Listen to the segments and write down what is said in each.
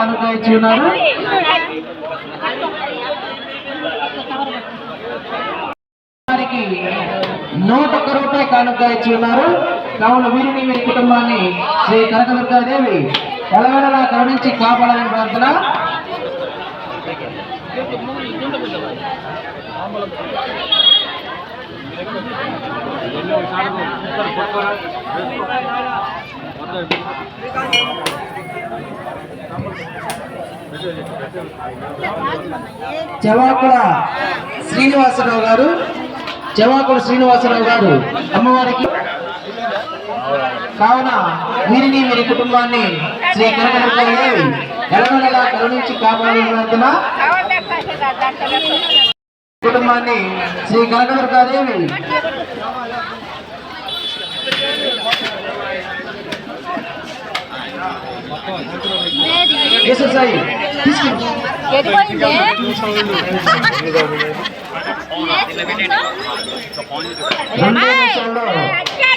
కానుక ఇచ్చి ఉన్నారు. వారికి నూట ఒక్క రూపాయి కానుక ఇచ్చి ఉన్నారు. కావున వీరిని వీరి కుటుంబాన్ని శ్రీ కనకదుర్గాదేవి ఎలవెలలా కరుణించి కాపాడాలని ప్రార్థన. జవాకుల శ్రీనివాసరావు గారు జవాకుల శ్రీనివాసరావు గారు అమ్మవారికి కావున వీరిని వీరి కుటుంబాన్ని శ్రీ కనకదుర్గాదేవి ఎలవెలలా కరుణించి కాపాడాలని కుటుంబాన్ని శ్రీ కనకదుర్గాదేవి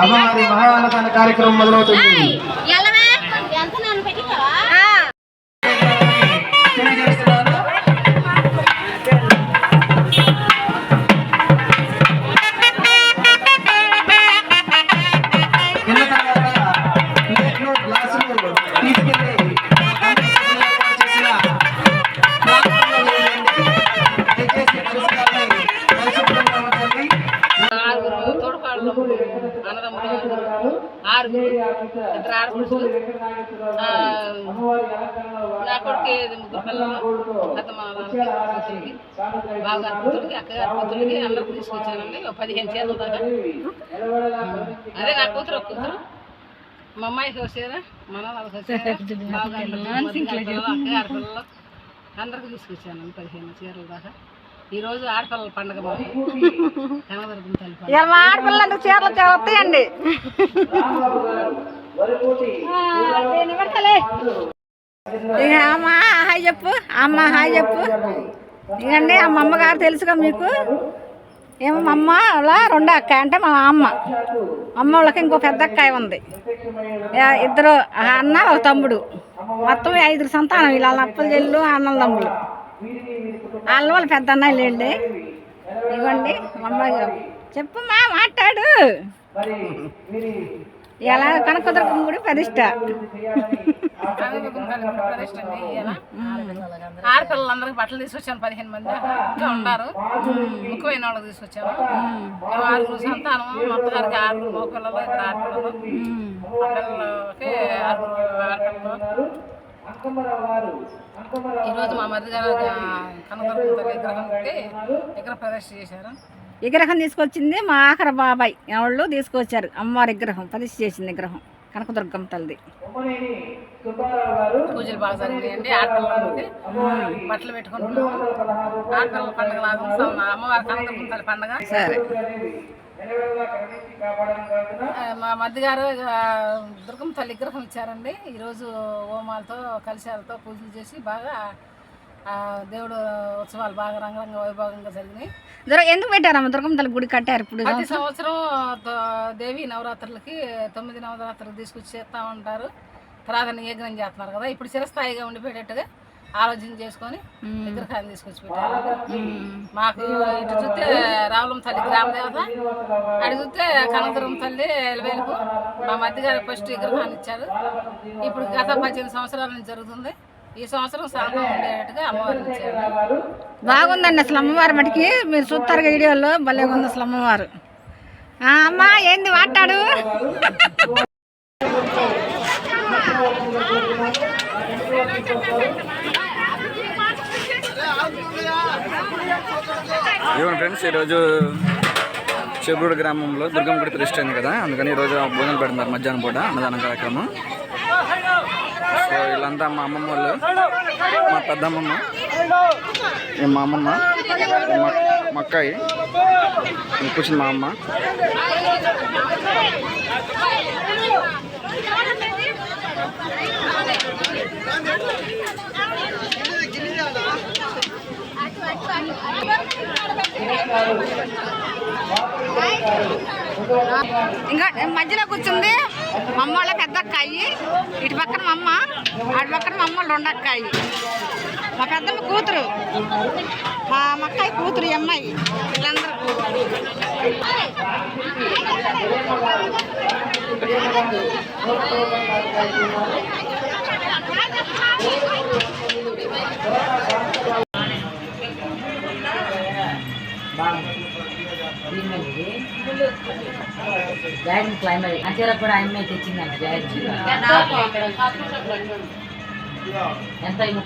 అమ్మవారి మహాన్నదాన కార్యక్రమం మొదలవుతుంది. అన్నదమ్ములు ఆరుగురు ఆరుగురు ఇద్దరు ఆడపడుచులు ఆ, నా కొడుకు ముగ్గురు పిల్లలు. పెద్ద మా నాన్నకి కూతురికి. బావగారి కూతురికి అక్కగారి కూతురికి అందరికి తీసుకొచ్చానండి. ఒక పదిహేను చీరలు దాకా. అదే నా కూతురు ఒక కూతురు. మా అమ్మాయికి వచ్చారా మన వాళ్ళకి వచ్చారా అందరికి తీసుకొచ్చానండి పదిహేను చీరలు దాకా. ఈ రోజు ఆడపిల్లల పండుగ ఇలా మా చీరలు చదువుతాయండి అమ్మ హాయ్ చెప్పు. అమ్మ హాయ్ చెప్పు. ఇవ్వండి ఆ మా అమ్మగారు తెలుసుగా మీకు. ఏమో మా అమ్మ అలా రెండో అక్క అంటే మా అమ్మ. అమ్మ వాళ్ళకి ఇంకో పెద్ద అక్కాయ ఉంది. ఇద్దరు ఆ అన్న ఒక తమ్ముడు. మొత్తం ఐదుగురు సంతానం. వీళ్ళ అప్పలు చెల్లు అన్నల తమ్ముడు వాళ్ళ వాళ్ళు పెద్ద అన్నయ్యలు వెళ్ళి ఇవ్వండి అమ్మాయి గారు. చెప్పు మా మాట్లాడు. ఎలా? కనకదుర్గం గుడి ప్రతిష్ట. ఆడపిల్లలందరికి బట్టలు తీసుకొచ్చాను పదిహేను మంది ఇంకా ఉన్నారు. ముఖ్యమైన వాళ్ళకి తీసుకొచ్చాము మేము ఆరుగురు సంతానం మొత్తగారికి ఆరుగురు మగ పిల్లలు ఇద్దరు ఆడపిల్లలు. పిల్లలకి ఆరుగురు ఆడపిల్లలు. ఈరోజు మా మరిది గారు కనకదుర్గం తల్లి విగ్రహానికి విగ్రహ ప్రదర్శన చేశారు. విగ్రహం తీసుకొచ్చింది మా ఆఖరి బాబాయ్. వాళ్ళు తీసుకొచ్చారు? అమ్మవారి విగ్రహం ప్రతిష్ఠ చేసింది విగ్రహం కనకదుర్గం తల్లిది. పూజలు బాగా జరిగాయండి. ఆడపిల్లలకి బట్టలు పెట్టుకుంటున్నాము ఆడపిల్లల పండుగ లాగా. అమ్మవారి కనకదుర్గం తల్లి పండుగ. సరే. మా మధ్య గారు ఆ, దుర్గమ్మ తల్లి విగ్రహం ఇచ్చారండి. ఈరోజు హోమాలతో కలశాలతో పూజలు చేసి బాగా ఆ, దేవుడు ఉత్సవాలు బాగా రంగరంగ వైభవంగా జరిగినాయి. దుర్గ ఎందుకు పెట్టారమ్మ? దుర్గం తల్లి గుడి కట్టారు ఇప్పుడు ప్రతి సంవత్సరం దేవి నవరాత్రులకి తొమ్మిది నవరాత్రులు తీసుకొచ్చి చేస్తూ ఉంటారు. ప్రాధాన్య యజ్ఞం చేస్తున్నారు కదా. ఇప్పుడు చిరస్థాయిగా ఉండిపోయేటట్టుగా ఆలోచన చేసుకొని విగ్రహాన్ని తీసుకొచ్చి పెట్టారు మాకు ఇటు చూస్తే రావులం తల్లి గ్రామ దేవత అటు చూస్తే కనకదుర్గం తల్లి ఎలవేలుపు. మా మధ్య గారు ఫస్ట్ విగ్రహాన్ని ఇచ్చారు. ఇప్పుడు గత పద్దెనిమిది సంవత్సరాల నుంచి జరుగుతుంది. ఈ సంవత్సరం సాధన ఉండేటట్టుగా అమ్మవారిని ఇచ్చారు. బాగుందండి అసలు అమ్మవారి మటుకి. మీరు చూస్తారు వీడియోలో. భలే ఉంది అసలు అమ్మవారు. ఆ, అమ్మా ఏంది మాట్లాడు ఇవ్వండి ఫ్రెండ్స్ ఈరోజు చెబుడు గ్రామంలో దుర్గమ్మ గుడి ప్రతిష్టైంది కదా? అందుకని ఈరోజు భోజనం పెడుతున్నారు మధ్యాహ్నం పూట అన్నదానం కార్యక్రమం. సో వీళ్ళంతా మా అమ్మమ్మ వాళ్ళు మా పెద్దమ్మమ్మ మా అమ్మమ్మ మా మా అక్కాయి ఈ కూర్చుని మా అమ్మ. ఇంకా మధ్యలో కూర్చుంది మమ్మ వాళ్ళ పెద్ద అక్కాయి. ఇటు పక్కన మమ్మ అటు పక్కన మమ్మ వాళ్ళు రెండు అక్కాయి. మా పెద్దమ్మ కూతురు. మా అక్కయ్య కూతురు ఈ అమ్మాయి. వీళ్ళందరూ జాయిన్ క్లైమేట్ అంతేరా కూడా ఆయన తెచ్చిందంట జాయిన్ ఎంత ఈ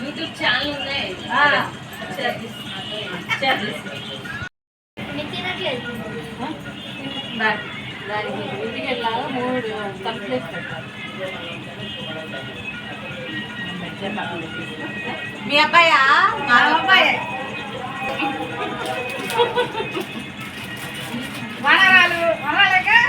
యూట్యూబ్ ఛానల్ ఉన్నాయి దానికి ఇంటికి వెళ్ళాలి మూడు కంప్లీట్ పెట్టాలి మీ అబ్బాయా? మా అబ్బాయి. వనరాలు వనరాలేక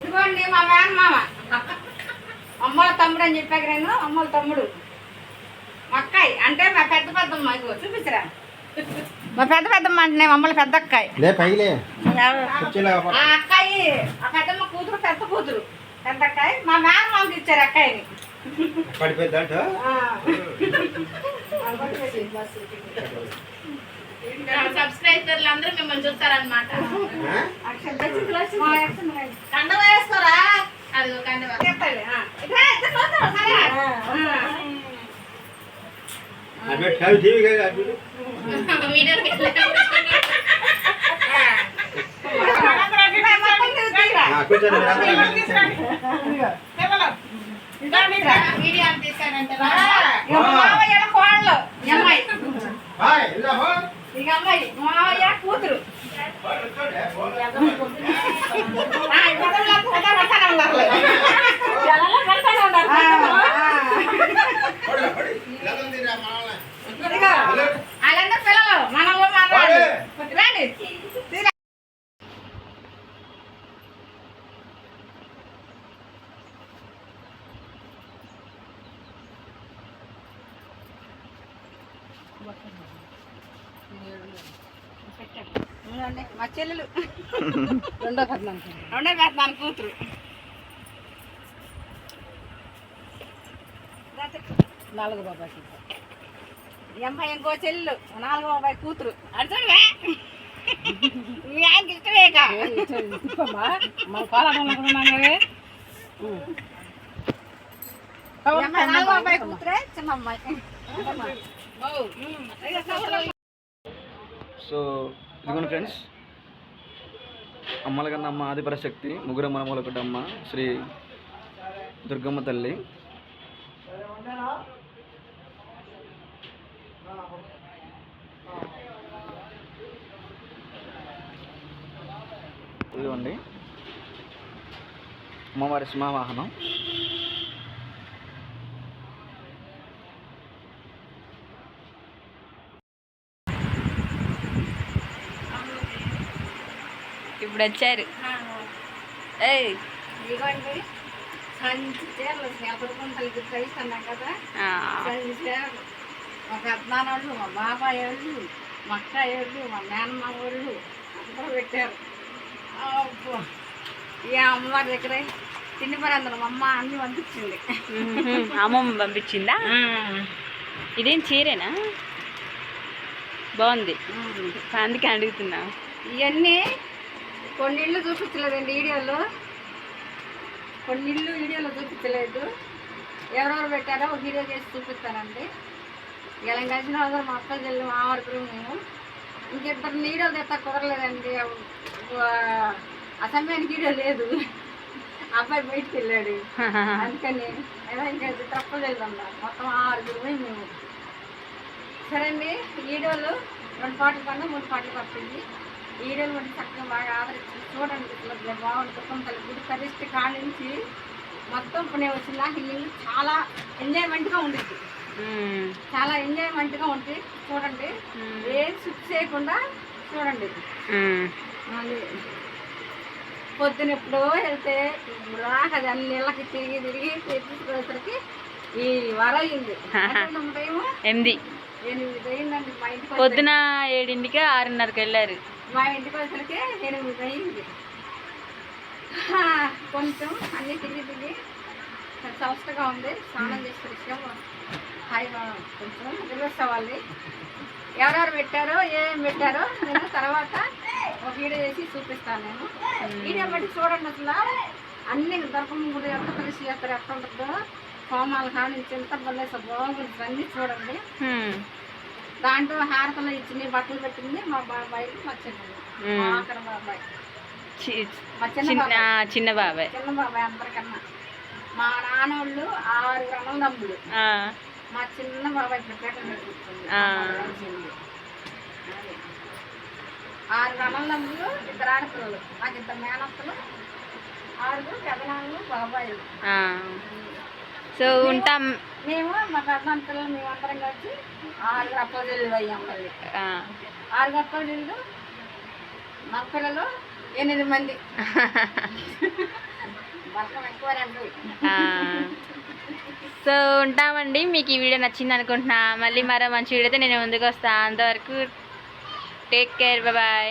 ఇదిగోండి మా వ్యాన్ మామ అమ్మల తమ్ముడు అని చెప్పాక నేను అమ్మల తమ్ముడు. మక్కాయి అక్కాయి అంటే మా పెద్ద పెద్దమ్మ ఇదిగో చూపించరా? మా పెద్ద పెద్దమ్మ అంటే అమ్మల పెద్ద అక్కాయి. లే పైలే అక్కాయి ఆ పెద్దమ్మ కూతురు పెద్ద కూతురు. పెద్ద అక్కాయి. మా వ్యాన్ మామకి ఇచ్చారు అక్కాయిని. బస్సు. సబ్స్క్రైబర్లు అందరూ మిమ్మల్ని చూస్తారనమాట అక్షం తెచ్చి మా అక్షం రాయి. కండ వేసుకోరా కూతురు ఆ, ఈ పదవుల్లో కూడా పడతానే ఉన్నారు. ఆ, ఆ. ఇదిగో, వాళ్ళందరూ పిల్లలు మనలో మనవాళ్ళు రండి తీరా. చూడండి, మా చెల్లెలు. రెండో పెద్దనాన్న రెండో పెద్దనాన్న కూతురు. నాలుగో బాబాయ్ అమ్మాయి ఇంకో చెల్లెలు. నాలుగో బాబాయ్ కూతురు. అర్థమే మీ ఆయనకి ఇష్టమేక మన కోలాటంలో నాలుగో బాబాయ్ కూతురే? చిన్న అమ్మాయి. సో ఇదిగోండి ఫ్రెండ్స్. అమ్మల కన్నా అమ్మ ఆదిపరశక్తి ముగ్గురు మనమూలకుడు శ్రీ దుర్గమ్మ తల్లి. ఇదిగోండి. అమ్మవారి సింహవాహనం. ఇప్పుడు వచ్చారు ఏయ్. ఇదిగోండి. సంచి చీరలు ఎప్పటికుంటలు ఇది కలిస్తున్నాం కదా. సంచి చీరలు. మా పెద్దనాన్నోళ్ళు మా బాబాయ్ వాళ్ళు మా అక్కయ్య వాళ్ళు మా మేనమ్మ వాళ్ళు అందరూ పెట్టారు. ఈ అమ్మవారి దగ్గరే తిండి పరందరం మా అమ్మ అన్ని పంపించింది. అమ్మమ్మ పంపించిందా? ఇదేం చీరేనా? బాగుంది. అందుకే అడుగుతున్నా. ఇవన్నీ కొన్ని ఇళ్ళు చూపించలేదండి వీడియోలో. కొన్ని ఇళ్ళు వీడియోలో చూపించలేదు. ఎవరెవరు పెట్టారో ఒక వీడియో చేసి చూపిస్తానండి. ఇలా కలిసిన వాళ్ళు మా అక్క చెల్లి మా వరకు మేము. ఇంకిద్దరు వీడియోలు తెస్తా కుదరలేదండి. ఆ సమయానికి వీడియో లేదు. అబ్బాయి బయటికి వెళ్ళాడు. అందుకని ఏదో ఇంకా తక్కువ వెళ్దాం మొత్తం ఆరుగురు మేము. సరే అండి వీడియోలు రెండు పాటలు కన్నా మూడు పాటలు పడుతుంది. వీడియోలు కూడా చక్కగా బాగా ఆదరించి చూడండి బాగుంటుంది కొంత గుడి కరిష్టి కాడి నుంచి మొత్తం నేను వచ్చిన ఇల్లు చాలా ఎంజాయ్మెంట్గా ఉండిద్ది. చాలా ఎంజాయ్మెంట్గా ఉంటుంది చూడండి. ఏం స్విచ్ చేయకుండా చూడండి. అది పొద్దున ఎప్పుడో వెళ్తే అది అన్ని ఇళ్ళకి తిరిగి తిరిగి తెచ్చుకునేసరికి ఈ వర అయింది. టైము ఎనిమిది ఎనిమిది అయిందండి మా ఇంటికి వచ్చే- పొద్దున ఏడింటికి ఆరున్నరకి వెళ్ళారు. మా ఇంటికి వచ్చరికి ఎనిమిది అయింది. కొంచెం అన్ని తిరిగి తిరిగి సంస్థగా ఉంది. స్నానం చేసే విషయం హాయిగా కొంచెం రివర్స్ అవ్వాలి ఎవరెవరు పెట్టారో ఏం పెట్టారో నేను తర్వాత ఒక వీడియో చేసి చూపిస్తాను నేను. వీడియో బట్టి చూడండి అసలు. అన్ని దర్పం గుడి ఎంత కలిసి చేస్తారు ఎట్లా ఉంటుందో. హోమాలు కానీ ఎంత బల్లే బాగుంటుంది. అన్నీ చూడండి. దాంట్లో హారతలు ఇచ్చింది బట్టలు పెట్టింది మా బాబాయ్. మా చిన్న బాబాయ్. చిన్న బాబాయ్. చిన్న బాబాయ్ అందరికన్నా. మా నాన్నోళ్ళు ఆరు అన్నదమ్ములు ఆ, మా చిన్న బాబాయ్ ప్రత్యేకంగా. ఆరు అన్నదమ్ములు ఇద్దరు ఆడపిల్లలు. నాకు ఇద్దరు మేనత్తలు ఆరుగురు పెదనాన్నలు బాబాయిలు. సో ఉంటాం. మేము మా పెద్దనాన్న పిల్లలు మేమందరం కలిసి అప్పచెల్లు అయ్యాం మళ్ళీ. ఆ. ఆరుగురు అప్పచెల్లు మా పిల్లలు ఎనిమిది మంది. సో ఉంటామండి. మీకు ఈ వీడియో నచ్చింది అనుకుంటున్నా. మళ్ళీ మరో మంచి వీడియోతో నేను ముందుకు వస్తాను అంతవరకు టేక్ కేర్. బాయ్.